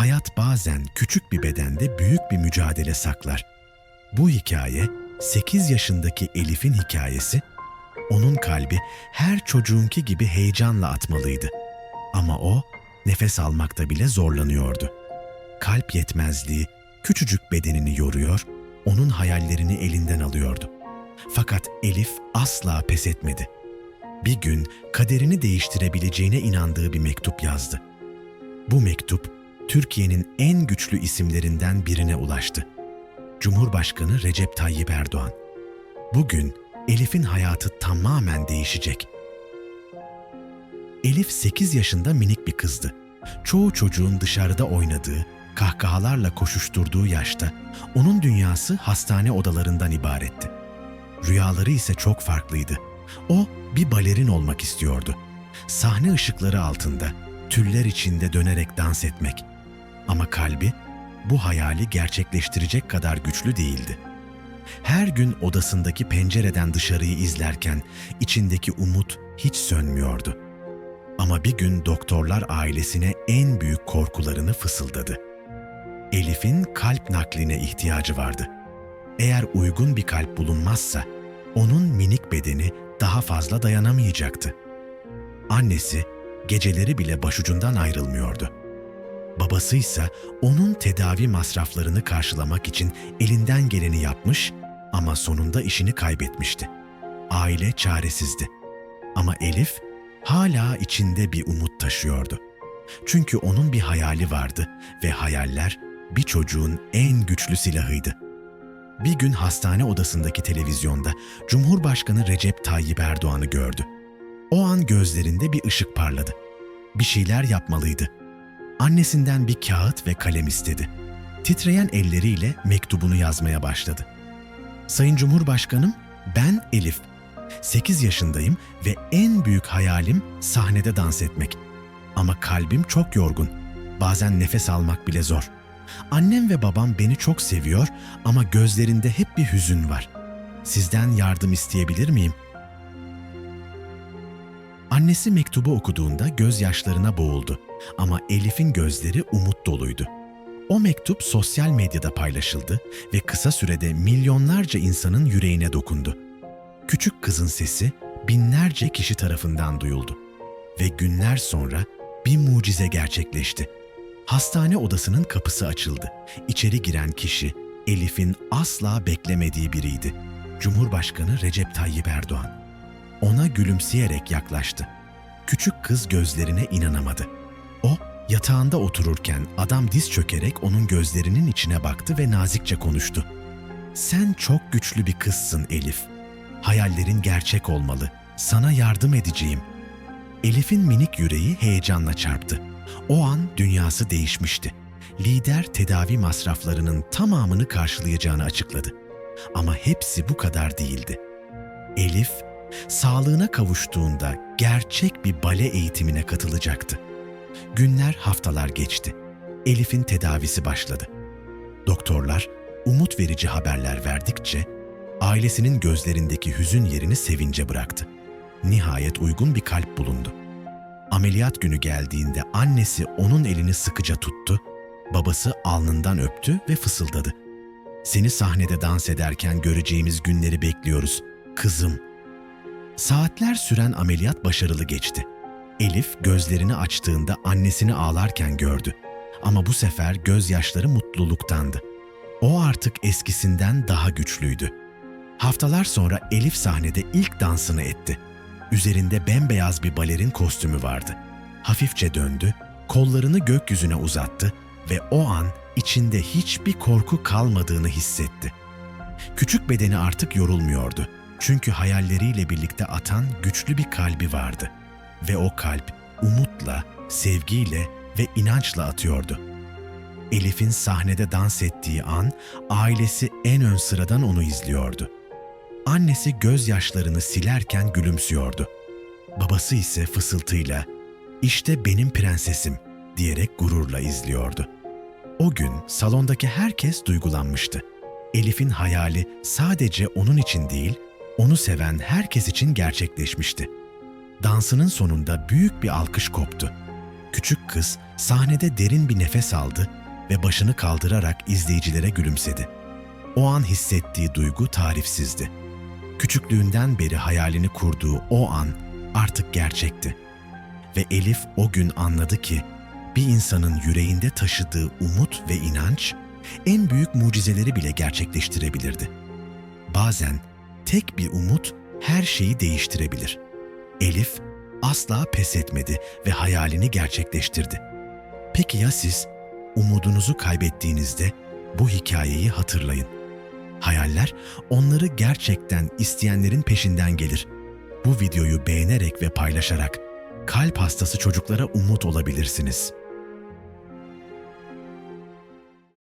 Hayat bazen küçük bir bedende büyük bir mücadele saklar. Bu hikaye 8 yaşındaki Elif'in hikayesi. Onun kalbi her çocuğunki gibi heyecanla atmalıydı. Ama o nefes almakta bile zorlanıyordu. Kalp yetmezliği küçücük bedenini yoruyor, onun hayallerini elinden alıyordu. Fakat Elif asla pes etmedi. Bir gün kaderini değiştirebileceğine inandığı bir mektup yazdı. Bu mektup Türkiye'nin en güçlü isimlerinden birine ulaştı. Cumhurbaşkanı Recep Tayyip Erdoğan. Bugün Elif'in hayatı tamamen değişecek. Elif 8 yaşında minik bir kızdı. Çoğu çocuğun dışarıda oynadığı, kahkahalarla koşuşturduğu yaşta onun dünyası hastane odalarından ibaretti. Rüyaları ise çok farklıydı. O bir balerin olmak istiyordu. Sahne ışıkları altında, tüller içinde dönerek dans etmek. Ama kalbi bu hayali gerçekleştirecek kadar güçlü değildi. Her gün odasındaki pencereden dışarıyı izlerken içindeki umut hiç sönmüyordu. Ama bir gün doktorlar ailesine en büyük korkularını fısıldadı. Elif'in kalp nakline ihtiyacı vardı. Eğer uygun bir kalp bulunmazsa onun minik bedeni daha fazla dayanamayacaktı. Annesi geceleri bile başucundan ayrılmıyordu. Babası ise onun tedavi masraflarını karşılamak için elinden geleni yapmış ama sonunda işini kaybetmişti. Aile çaresizdi. Ama Elif hala içinde bir umut taşıyordu. Çünkü onun bir hayali vardı ve hayaller bir çocuğun en güçlü silahıydı. Bir gün hastane odasındaki televizyonda Cumhurbaşkanı Recep Tayyip Erdoğan'ı gördü. O an gözlerinde bir ışık parladı. Bir şeyler yapmalıydı. Annesinden bir kağıt ve kalem istedi. Titreyen elleriyle mektubunu yazmaya başladı. Sayın Cumhurbaşkanım, ben Elif. 8 yaşındayım ve en büyük hayalim sahnede dans etmek. Ama kalbim çok yorgun. Bazen nefes almak bile zor. Annem ve babam beni çok seviyor ama gözlerinde hep bir hüzün var. Sizden yardım isteyebilir miyim? Annesi mektubu okuduğunda gözyaşlarına boğuldu ama Elif'in gözleri umut doluydu. O mektup sosyal medyada paylaşıldı ve kısa sürede milyonlarca insanın yüreğine dokundu. Küçük kızın sesi binlerce kişi tarafından duyuldu ve günler sonra bir mucize gerçekleşti. Hastane odasının kapısı açıldı. İçeri giren kişi Elif'in asla beklemediği biriydi. Cumhurbaşkanı Recep Tayyip Erdoğan. Ona gülümseyerek yaklaştı. Küçük kız gözlerine inanamadı. O yatağında otururken adam diz çökerek onun gözlerinin içine baktı ve nazikçe konuştu. Sen çok güçlü bir kızsın Elif. Hayallerin gerçek olmalı. Sana yardım edeceğim. Elif'in minik yüreği heyecanla çarptı. O an dünyası değişmişti. Lider tedavi masraflarının tamamını karşılayacağını açıkladı. Ama hepsi bu kadar değildi. Elif, sağlığına kavuştuğunda gerçek bir bale eğitimine katılacaktı. Günler haftalar geçti. Elif'in tedavisi başladı. Doktorlar umut verici haberler verdikçe ailesinin gözlerindeki hüzün yerini sevince bıraktı. Nihayet uygun bir kalp bulundu. Ameliyat günü geldiğinde annesi onun elini sıkıca tuttu, babası alnından öptü ve fısıldadı. Seni sahnede dans ederken göreceğimiz günleri bekliyoruz, kızım. Saatler süren ameliyat başarılı geçti. Elif gözlerini açtığında annesini ağlarken gördü. Ama bu sefer gözyaşları mutluluktandı. O artık eskisinden daha güçlüydü. Haftalar sonra Elif sahnede ilk dansını etti. Üzerinde bembeyaz bir balerin kostümü vardı. Hafifçe döndü, kollarını gökyüzüne uzattı ve o an içinde hiçbir korku kalmadığını hissetti. Küçük bedeni artık yorulmuyordu. Çünkü hayalleriyle birlikte atan güçlü bir kalbi vardı. Ve o kalp umutla, sevgiyle ve inançla atıyordu. Elif'in sahnede dans ettiği an ailesi en ön sıradan onu izliyordu. Annesi gözyaşlarını silerken gülümsüyordu. Babası ise fısıltıyla "İşte benim prensesim." diyerek gururla izliyordu. O gün salondaki herkes duygulanmıştı. Elif'in hayali sadece onun için değil, onu seven herkes için gerçekleşmişti. Dansının sonunda büyük bir alkış koptu. Küçük kız sahnede derin bir nefes aldı ve başını kaldırarak izleyicilere gülümsedi. O an hissettiği duygu tarifsizdi. Küçüklüğünden beri hayalini kurduğu o an artık gerçekti. Ve Elif o gün anladı ki bir insanın yüreğinde taşıdığı umut ve inanç en büyük mucizeleri bile gerçekleştirebilirdi. Bazen tek bir umut her şeyi değiştirebilir. Elif asla pes etmedi ve hayalini gerçekleştirdi. Peki ya siz umudunuzu kaybettiğinizde bu hikayeyi hatırlayın. Hayaller onları gerçekten isteyenlerin peşinden gelir. Bu videoyu beğenerek ve paylaşarak kalp hastası çocuklara umut olabilirsiniz.